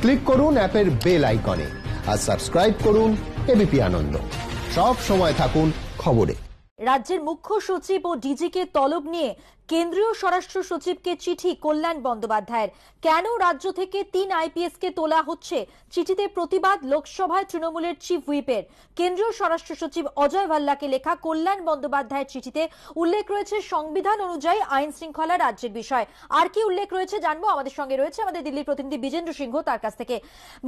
Click করুন অ্যাপের bell আইকনে আর সাবস্ক্রাইব করুন এবিপি আনন্দ। সব সময় থাকুন খবরে। রাজ্যের মুখ্য সচিব ও ডিজিকে তলব নিয়ে কেন্দ্রীয় স্বরাষ্ট্র সচিবকে চিঠি কল্যাণ বন্দ্যোপাধ্যায়ের। কেন রাজ্য থেকে তিন আইপিএস কে তোলা হচ্ছে? চিঠিতে প্রতিবাদ লোকসভায় তৃণমূলের চিফ হুইপের। কেন্দ্রীয় স্বরাষ্ট্র সচিব অজয় ভাল্লাকে লেখা কল্যাণ বন্দ্যোপাধ্যায়ের চিঠিতে উল্লেখ রয়েছে সংবিধান অনুযায়ী আইন শৃঙ্খলা রাজ্যের বিষয়। আর কি উল্লেখ রয়েছে জানব? আমাদের সঙ্গে রয়েছে আমাদের দিল্লির প্রতিনিধি বিজেন্দ্র সিংহ তার কাছ থেকে।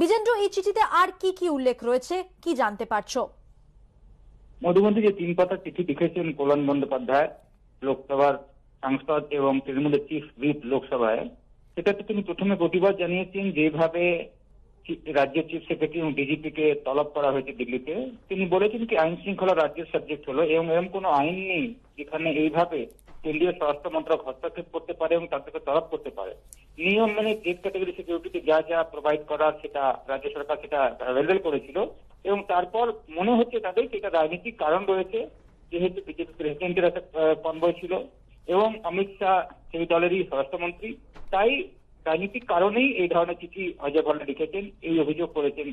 বিজেন্দ্র, এই চিঠিতে আর কি কি উল্লেখ রয়েছে? কি জানতে পারছ? মধুবন্তী যে তিন পাতার চিঠি লিখেছেন কল্যাণ বন্দ্যোপাধ্যায় লোকসভার সাংসদ এবং তৃণমূলের চিফ হুইপ লোকসভায়। সেটাতে তিনি প্রথমে প্রতিবাদ জানিয়েছেন যেভাবে রাজ্যের চিফ সেক্রেটারি এবং ডিজিপিকে তলব করা হয়েছে দিল্লিতে। তিনি বলেছেন কি, আইন শৃঙ্খলা রাজ্যের সাবজেক্ট হলো এবং এরকম কোনো আইন নেই যেখানে এইভাবে কেন্দ্রীয় স্বরাষ্ট্র মন্ত্রক হস্তক্ষেপ করতে পারে এবং তার থেকে তলব করতে পারে। নিয়ম মেনে জেড ক্যাটাগরি সিকিউরিটিতে যা যা প্রোভাইড করার সেটা রাজ্য সরকার সেটা অ্যাভেলেবল করেছিল। এবং তারপর মনে হচ্ছে তাদের সেটা রাজনৈতিক কারণ রয়েছে, যেহেতু বিজেপি প্রেসিডেন্টের একটা কনভয় ছিল এবং অমিত শাহ সেই দলেরই স্বরাষ্ট্রমন্ত্রী। তাই রাজনৈতিক কারণেই এই ধরনের চিঠি অজয় ভাল্লা লিখেছেন, এই অভিযোগ করেছেন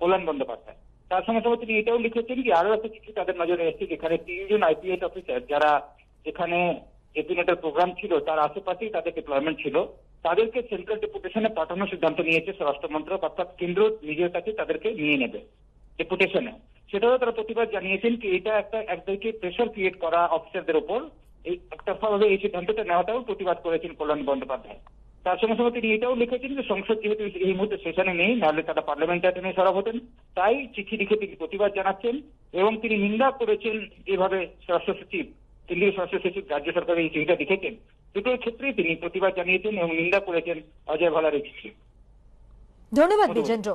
কল্যাণ বন্দ্যোপাধ্যায়। তার সঙ্গে সঙ্গে তিনি এটাও লিখেছেন যে আরও একটা চিঠি তাদের নজরে এসেছে, যেখানে তিনজন আইপিএস অফিসার যারা যেখানে এপিনেটের প্রোগ্রাম ছিল, তার আশেপাশেই তাদের ডিপ্লয়মেন্ট ছিল। তাদেরকে সেন্ট্রাল ডেপুটেশনে পাঠানোর সিদ্ধান্ত নিয়েছে স্বরাষ্ট্র মন্ত্রক অর্থাৎ কেন্দ্র নিজের কাছে তাদেরকে নিয়ে নেবে। ডেপুটেশনে সেটাও তারা প্রতিবাদ জানিয়েছেন কি এটা একটা একদিকে প্রেশার ক্রিয়েট করা অফিসারদের উপর। এই একতরফাভাবে এই সিদ্ধান্তটা নেওয়াটাও প্রতিবাদ করেছেন কল্যাণ বন্দ্যোপাধ্যায়। তার সঙ্গে সঙ্গে তিনি এটাও লিখেছেন যে সংসদ যেহেতু এই মুহূর্তে সেশনে নেই নাহলে তারা পার্লামেন্টে টেনে সরব হতেন। তাই চিঠি লিখে তিনি প্রতিবাদ জানাচ্ছেন এবং তিনি নিন্দা করেছেন যেভাবে স্বরাষ্ট্র সচিব কেন্দ্রীয় স্বরাষ্ট্র সচিব রাজ্য সরকারের এই চিঠিটা লিখেছেন। দুটোর ক্ষেত্রেই তিনি প্রতিবাদ জানিয়েছেন এবং নিন্দা করেছেন অজয় ভালার এই চিঠি। ধন্যবাদ। বিজেন্দ্র।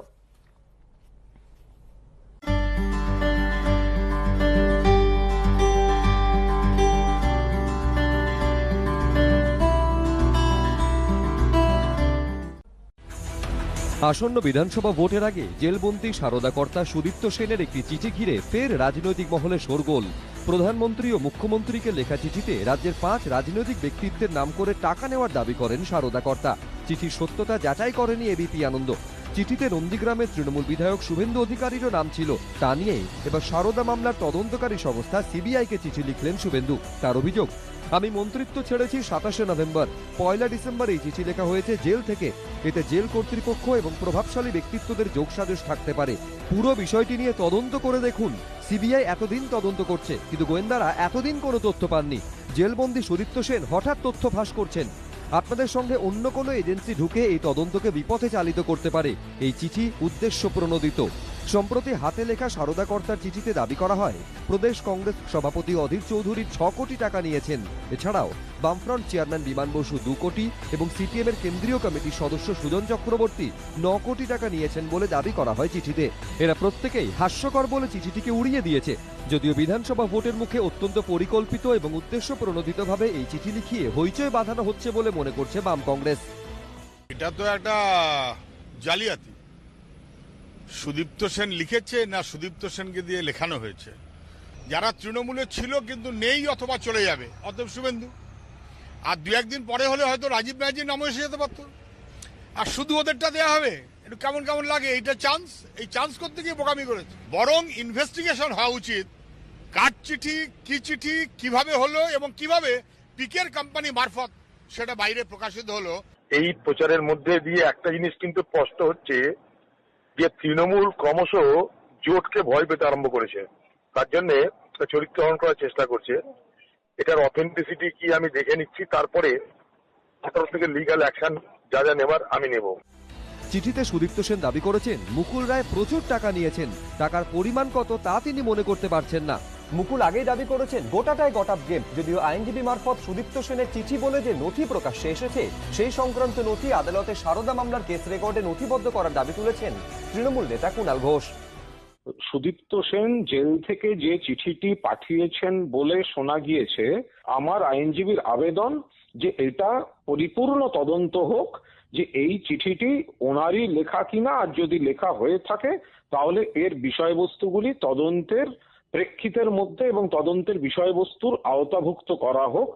আসন্ন বিধানসভা ভোটের আগে জেলবন্দি সারদা কর্তা সুদীপ্ত সেনের একটি চিঠি ঘিরে ফের রাজনৈতিক মহলে শোরগোল। প্রধানমন্ত্রী ও মুখ্যমন্ত্রীকে লেখা চিঠিতে রাজ্যের পাঁচ রাজনৈতিক ব্যক্তিত্বের নাম করে টাকা নেওয়ার দাবি করেন সারদা কর্তা চিঠির সত্যতা যাচাই করেনি এবিপি আনন্দ। চিঠিতে নন্দীগ্রামের তৃণমূল বিধায়ক শুভেন্দু অধিকারীরও নাম ছিল। তা নিয়ে এবার সারদা মামলার তদন্তকারী সংস্থা সিবিআইকে চিঠি লিখলেন শুভেন্দু। তার অভিযোগ, আমি মন্ত্রিত্ব ছেড়েছি সাতাশে নভেম্বর। পয়লা ডিসেম্বর এই চিঠি লেখা হয়েছে জেল থেকে। এতে জেল কর্তৃপক্ষ এবং প্রভাবশালী ব্যক্তিত্বদের যোগসাজশ থাকতে পারে। পুরো বিষয়টি নিয়ে তদন্ত করে দেখুন। সিবিআই এতদিন তদন্ত করছে, কিন্তু গোয়েন্দারা এতদিন কোনো তথ্য পাননি। জেলবন্দি সুদীপ্ত সেন হঠাৎ তথ্য ফাঁস করছেন। আপনাদের সঙ্গে অন্য কোনো এজেন্সি ঢুকে এই তদন্তকে বিপথে চালিত করতে পারে। এই চিঠি উদ্দেশ্য প্রণোদিত সম্প্রতি হাতে লেখা সারদা কর্তার চিঠিতে দাবি করা হয়, প্রদেশ কংগ্রেস সভাপতি অধীর চৌধুরী ছ কোটি টাকা নিয়েছেন। এছাড়াও, বামফ্রন্ট চেয়ারম্যান বিমান বসু দু কোটি এবং সিপিএম এর কেন্দ্রীয় কমিটির সদস্য সুজন চক্রবর্তী ন কোটি টাকা নিয়েছেন বলে দাবি করা হয় চিঠিতে। এরা প্রত্যেকেই হাস্যকর বলে চিঠিটিকে উড়িয়ে দিয়েছে। যদিও বিধানসভা ভোটের মুখে অত্যন্ত পরিকল্পিত এবং উদ্দেশ্য প্রণোদিতভাবে এই চিঠি লিখিয়ে হইচই বাঁধানো হচ্ছে বলে মনে করছে বাম কংগ্রেস। এটা তো একটা জালিয়াতি। সুদীপ্ত সেন লিখেছে না সুদীপ্ত সেনকে দিয়ে লেখানো হয়েছে? যারা তৃণমূলে ছিল কিন্তু নেই অথবা চলে যাবে। অতএব শুভেন্দু, আর দু একদিন পরে হলে হয়তো রাজীব ব্যানার্জির নামও এসে যেতে পারতো। আর শুধু ওদেরটা দেওয়া হবে? একটু কেমন কেমন লাগে? এইটা চান্স এই চান্স করতে গিয়ে বোকামি করেছে। বরং ইনভেস্টিগেশন হওয়া উচিত। কার চিঠি, কি চিঠি, কীভাবে হলো এবং কীভাবে পিকের কোম্পানি মারফত সেটা বাইরে প্রকাশিত হলো। এই প্রচারের মধ্যে দিয়ে একটা জিনিস কিন্তু স্পষ্ট হচ্ছে যে তৃণমূল ক্রমশ জোটকে ভয় পেতে আরম্ভ করেছে। তার জন্য চরিত্র গ্রহণ করার চেষ্টা করছে। এটার অথেন্টিসিটি কি আমি দেখে নিচ্ছি, তারপরে আঠারো থেকে লিগাল অ্যাকশন যা যা নেবার আমি নেব। চিঠিতে সুদীপ্ত সেন দাবি করেছেন, মুকুল রায় প্রচুর টাকা নিয়েছেন। টাকার পরিমাণ কত তা তিনি মনে করতে পারছেন না। মুকুল আগেই দাবি করেছেন গোটাটাই গটাপ গেম। যদিও আইনজীবী মারফত সুদীপ্ত সেনের চিঠি বলে যে নথি প্রকাশ্যে এসেছে সেই সংক্রান্ত নথি আদালতে সারদা মামলার কেস রেকর্ডে নথিবদ্ধ করার দাবি তুলেছেন তৃণমূল নেতা কুণাল ঘোষ। সুদীপ্ত সেন জেল থেকে যে চিঠিটি পাঠিয়েছেন বলে শোনা গিয়েছে, আমার আইনজীবীর আবেদন যে এটা পরিপূর্ণ তদন্ত হোক, যে এই চিঠিটি ওনারই লেখা কিনা, আর যদি লেখা হয়ে থাকে, তাহলে এর বিষয়বস্তুগুলি তদন্তের প্রেক্ষিতের মধ্যে এবং তদন্তের বিষয়বস্তুর আওতাভুক্ত করা হোক।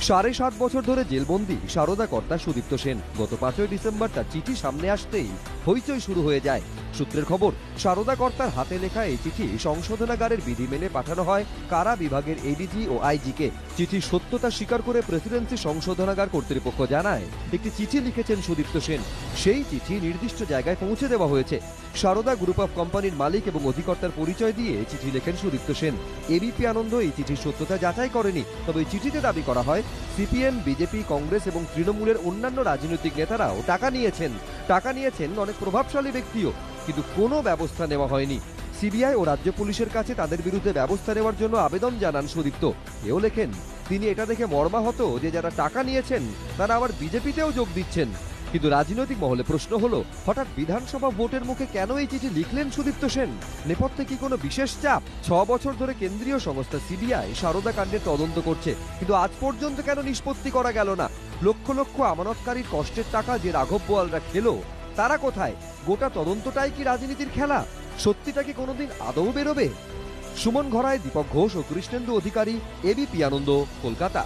সাড়ে সাত বছর ধরে জেলবন্দি সারদা কর্তা সুদীপ্ত সেন। গত পাঁচই ডিসেম্বর তার চিঠি সামনে আসতেই হইচই শুরু হয়ে যায়। সূত্রের খবর, সারদা কর্তার হাতে লেখা এই চিঠি সংশোধনাগারের বিধি মেনে পাঠানো হয় কারা বিভাগের এডিজি ও আইজিকে চিঠির সত্যতা স্বীকার করে প্রেসিডেন্সি সংশোধনাগার কর্তৃপক্ষ জানায়। একটি চিঠি লিখেছেন সুদীপ্ত সেন। সেই চিঠি নির্দিষ্ট জায়গায় পৌঁছে দেওয়া হয়েছে। সারদা গ্রুপ অফ কোম্পানির মালিক এবং অধিকর্তার পরিচয় দিয়ে চিঠি লেখেন সুদীপ্ত সেন। এবিপি আনন্দ এই চিঠির সত্যতা যাচাই করেনি। তবে চিঠিতে দাবি করা হয়, সিপিএম, বিজেপি, কংগ্রেস এবং তৃণমূলের অন্যান্য রাজনৈতিক নেতারাও টাকা নিয়েছেন। টাকা নিয়েছেন অনেক প্রভাবশালী ব্যক্তিও, কিন্তু কোনো ব্যবস্থা নেওয়া হয়নি। সিবিআই ও রাজ্য পুলিশের কাছে তাদের বিরুদ্ধে ব্যবস্থা নেওয়ার জন্য আবেদন জানান সুদীপ্ত। এও লেখেন, তিনি এটা দেখে মর্মাহত যে যারা টাকা নিয়েছেন, তারা আবার বিজেপিতেও যোগ দিচ্ছেন। কিন্তু রাজনৈতিক মহলে প্রশ্ন হলো, হঠাৎ বিধানসভা ভোটের মুখে কেন এই চিঠি লিখলেন সুদীপ্ত সেন? নেপথ্যে কি কোনো বিশেষ চাপ? ছ বছর ধরে কেন্দ্রীয় সংস্থা সিবিআই সারদা কাণ্ডের তদন্ত করছে, কিন্তু আজ পর্যন্ত কেন নিষ্পত্তি করা গেল না? লক্ষ লক্ষ আমানতকারীর কষ্টের টাকা যে রাঘব বোয়ালরা খেলো, তারা কোথায়? গোটা তদন্তটাই কি রাজনীতির খেলা? সত্যিটা কি কোনোদিন আদৌ বেরোবে? সুমন ঘরায়, দীপক ঘোষ ও কৃষ্ণেন্দু অধিকারী এবিপি আনন্দ, কলকাতা।